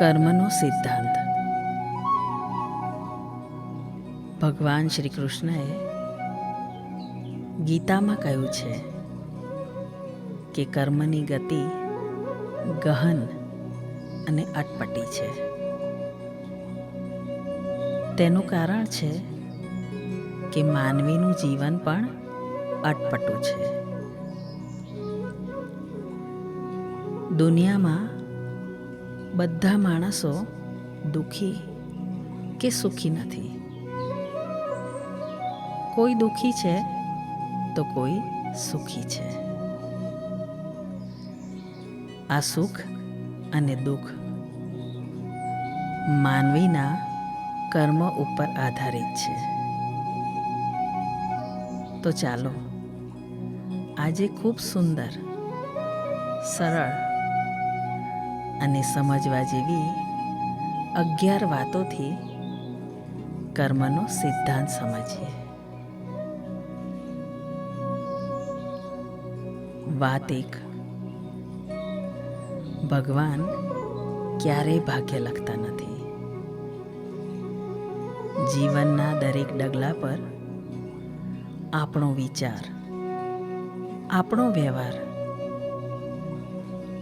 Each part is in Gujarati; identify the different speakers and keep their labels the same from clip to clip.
Speaker 1: કર્મનો સિદ્ધાંત. ભગવાન શ્રી કૃષ્ણએ ગીતામાં કહ્યું છે કે કર્મની ગતિ ગહન અને અટપટી છે. તેનું કારણ છે કે માનવીનું જીવન પણ અટપટું છે. દુનિયામાં બધા માણસો દુઃખી કે સુખી નથી? કોઈ દુઃખી છે તો કોઈ સુખી છે. આ સુખ અને દુઃખ માનવીના કર્મ ઉપર આધારિત છે. તો ચાલો, આજે ખૂબ સુંદર, સરળ અને સમજવા જેવી અગિયાર વાતોથી કર્મનો સિદ્ધાંત સમજીએ. વાત એક. ભગવાન ક્યારેય ભાગ્ય લખતા નથી. જીવનના દરેક ડગલા પર આપણો વિચાર, આપણો વ્યવહાર,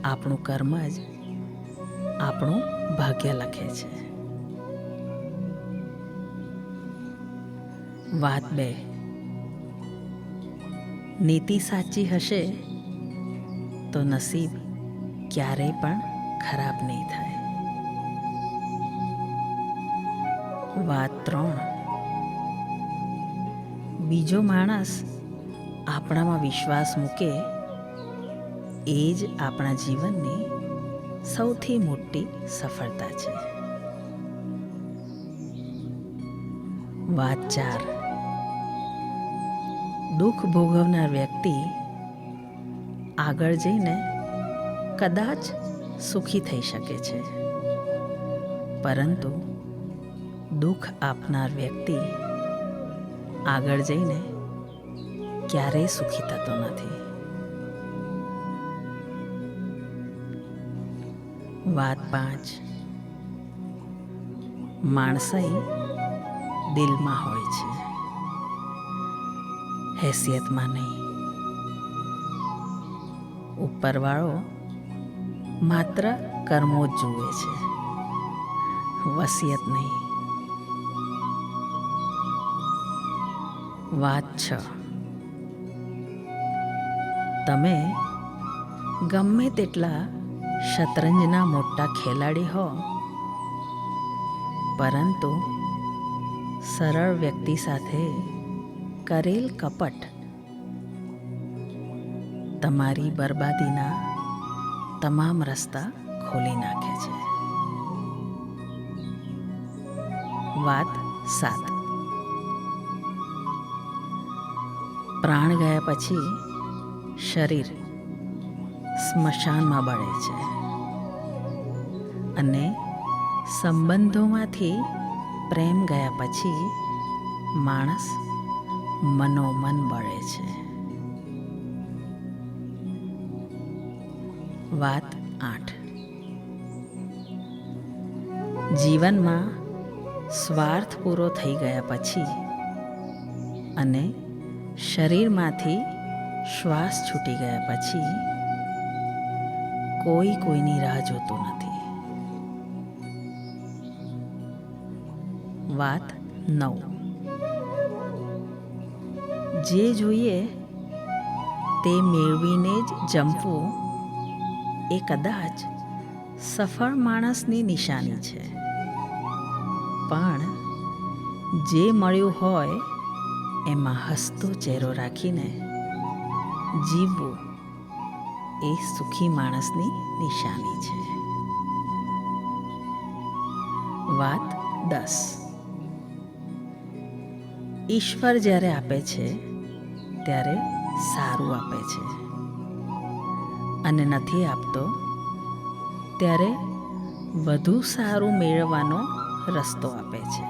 Speaker 1: આપણું કર્મ જ આપણું ભાગ્ય લખે છે. વાત બે. નીતિ સાચી હશે તો નસીબ ક્યારેય પણ ખરાબ નહીં થાય. વાત ત્રણ. બીજો માણસ આપણામાં વિશ્વાસ મૂકે એ જ આપણા જીવનની સૌથી મોટી સફળતા છે. વાત ચાર. દુઃખ ભોગવનાર વ્યક્તિ આગળ જઈને કદાચ સુખી થઈ શકે છે. પરંતુ દુઃખ આપનાર વ્યક્તિ આગળ જઈને ક્યારેય સુખી થતો નથી. વાત પાંચ. માણસાઈ દિલમાં હોય છે. હેસિયતમાં નહીં. ઉપરવાળો માત્ર કર્મો જ જુએ છે. વસિયત નહીં. વાત છ. તમે ગમે તેટલા શતરંજના મોટા ખેલાડી હો. પરંતુ સરળ વ્યક્તિ સાથે કરેલ કપટ તમારી બરબાદીના તમામ રસ્તા ખોલી નાખે છે. વાત સાત. પ્રાણ ગયા પછી શરીર સ્મશાનમાં બળે છે. અને સંબંધોમાંથી પ્રેમ ગયા પછી માણસ મનોમન બળે છે. વાત આઠ. જીવનમાં સ્વાર્થ પૂરો થઈ ગયા પછી અને શરીરમાંથી શ્વાસ છૂટી ગયા પછી કોઈ કોઈની રાહ જોતું નથી. વાત નવ. જે જોઈએ તે મેળવીને જ જમવું એ કદાચ સફળ માણસની નિશાની છે. પણ જે મળ્યું હોય એમાં હસતો ચહેરો રાખીને જીવવું એ સુખી માણસની નિશાની છે. વાત દસ. ઈશ્વર જ્યારે આપે છે, ત્યારે સારું આપે છે. અને નથી આપતો, ત્યારે વધુ સારું મેળવવાનો રસ્તો આપે છે.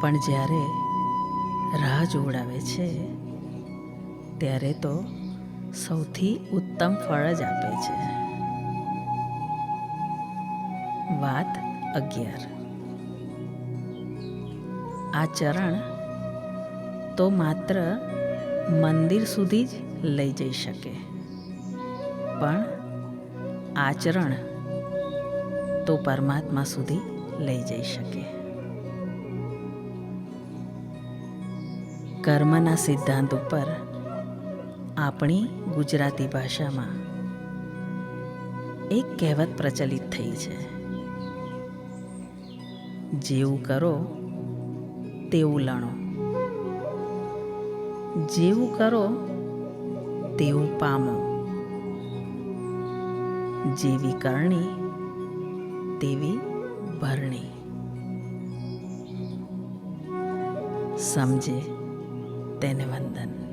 Speaker 1: પણ જ્યારે રાહ જોડાવે છે, ત્યારે તો સૌથી ઉત્તમ ફળ જ આપે છે. વાત અગિયાર. આ ચરણ તો માત્ર મંદિર સુધી જ લઈ જઈ શકે. પણ આચરણ તો પરમાત્મા સુધી લઈ જઈ શકે. કર્મના સિદ્ધાંત ઉપર આપણી ગુજરાતી ભાષામાં એક કહેવત પ્રચલિત થઈ છે. જેવું કરો, તેવું લણો. જેવું કરો, તેવું પામો. જેવી કરણી, તેવી ભરણી. સમજે તેને વંદન.